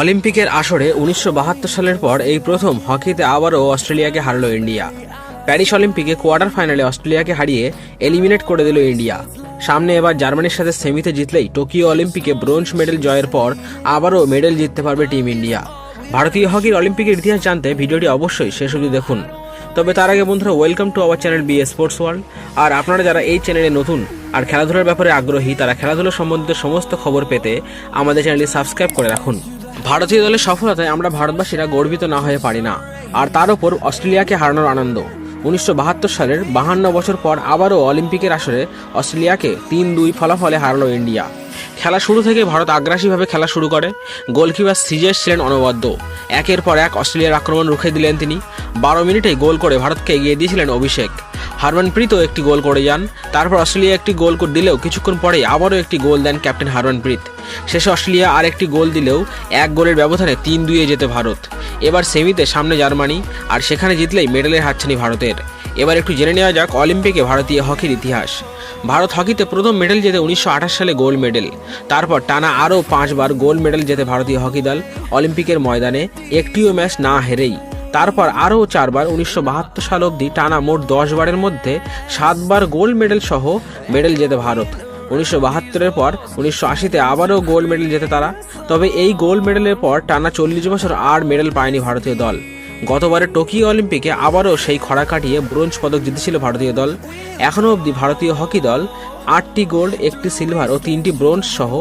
অলিম্পিকের আসরে উনিশশো বাহাত্তর সালের পর এই প্রথম হকিতে আবারও অস্ট্রেলিয়াকে হারল ইন্ডিয়া। প্যারিস অলিম্পিকে কোয়ার্টার ফাইনালে অস্ট্রেলিয়াকে হারিয়ে এলিমিনেট করে দিল ইন্ডিয়া। সামনে এবার জার্মানির সাথে সেমিতে জিতলেই টোকিও অলিম্পিকে ব্রোঞ্জ মেডেল জয়ের পর আবারও মেডেল জিততে পারবে টিম ইন্ডিয়া। ভারতীয় হকির অলিম্পিকের ইতিহাস জানতে ভিডিওটি অবশ্যই শেষ অবধি দেখুন। তবে তার আগে বন্ধুরা welcome to our channel B sports world আর আপনারা যারা এই চ্যানেলে নতুন আর খেলাধুলার ব্যাপারে আগ্রহী, তারা খেলাধুলা সম্বন্ধিত সমস্ত খবর পেতে আমাদের চ্যানেলটি সাবস্ক্রাইব করে রাখুন। ভারতীয় দলের সফলতায় আমরা ভারতবাসীরা গর্বিত না হয়ে পারি না। আর তার ওপর অস্ট্রেলিয়াকে হারানোর আনন্দ। উনিশশো বাহাত্তর সালের বাহান্ন বছর পর আবারও অলিম্পিকের আসরে অস্ট্রেলিয়াকে তিন দুই ফলাফলে হারালো ইন্ডিয়া। খেলা শুরু থেকে ভারত আগ্রাসীভাবে খেলা শুরু করে। গোলকিপার সিজেস ছিলেন অনবদ্য। একের পর এক অস্ট্রেলিয়ার আক্রমণ রুখে দিলেন তিনি। বারো মিনিটে গোল করে ভারতকে এগিয়ে দিয়েছিলেন অভিষেক। হারমানপ্রীতও একটি গোল করে যান। তারপর অস্ট্রেলিয়া একটি গোল দিলেও কিছুক্ষণ পরেই আবারও একটি গোল দেন ক্যাপ্টেন হারমানপ্রীত শেষে অস্ট্রেলিয়া আর একটি গোল দিলেও এক গোলের ব্যবধানে তিন দুইয়ে যেতে ভারত। এবার সেমিতে সামনে জার্মানি, আর সেখানে জিতলেই মেডেলের হাতছানি ভারতের। এবার একটু জেনে নেওয়া যাক অলিম্পিকে ভারতীয় হকির ইতিহাস। ভারত হকিতে প্রথম মেডেল জেতে উনিশশো আঠাশ সালে গোল্ড মেডেল। তারপর টানা আরও পাঁচবার গোল্ড মেডেল জেতে ভারতীয় হকি দল অলিম্পিকের ময়দানে, একটিও ম্যাচ না হেরেই। তারপর আরও চারবার উনিশশো বাহাত্তর সাল অবধি টানা মোট দশ বারের মধ্যে সাতবার গোল্ড মেডেল সহ মেডেল জেতে ভারত। উনিশশো বাহাত্তরের পর উনিশশো আশিতে আবারও গোল্ড মেডেল জেতে তারা। তবে এই গোল্ড মেডেলের পর টানা চল্লিশ বছর আর মেডেল পায়নি ভারতীয় দল। গতবারে টোকিও অলিম্পিকে আবারও সেই খরা কাটিয়ে ব্রোঞ্জ পদক জিতেছিল ভারতীয় দল। এখনও অবধি ভারতীয় হকি দল আটটি গোল্ড, একটি সিলভার ও তিনটি ব্রোঞ্জ সহ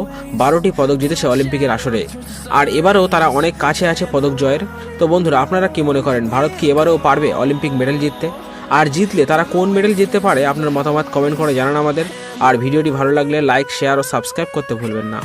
বারোটি পদক জিতেছে অলিম্পিকের আসরে। আর এবারও তারা অনেক কাছে আছে পদক জয়ের। তো বন্ধুরা, আপনারা কি মনে করেন, ভারত কি এবারও পারবে অলিম্পিক মেডেল জিততে? আর জিতলে তারা কোন মেডেল জিততে পারে, আপনার মতামত কমেন্ট করে জানান আমাদের। আর ভিডিওটি ভালো লাগলে লাইক, শেয়ার ও সাবস্ক্রাইব করতে ভুলবেন না।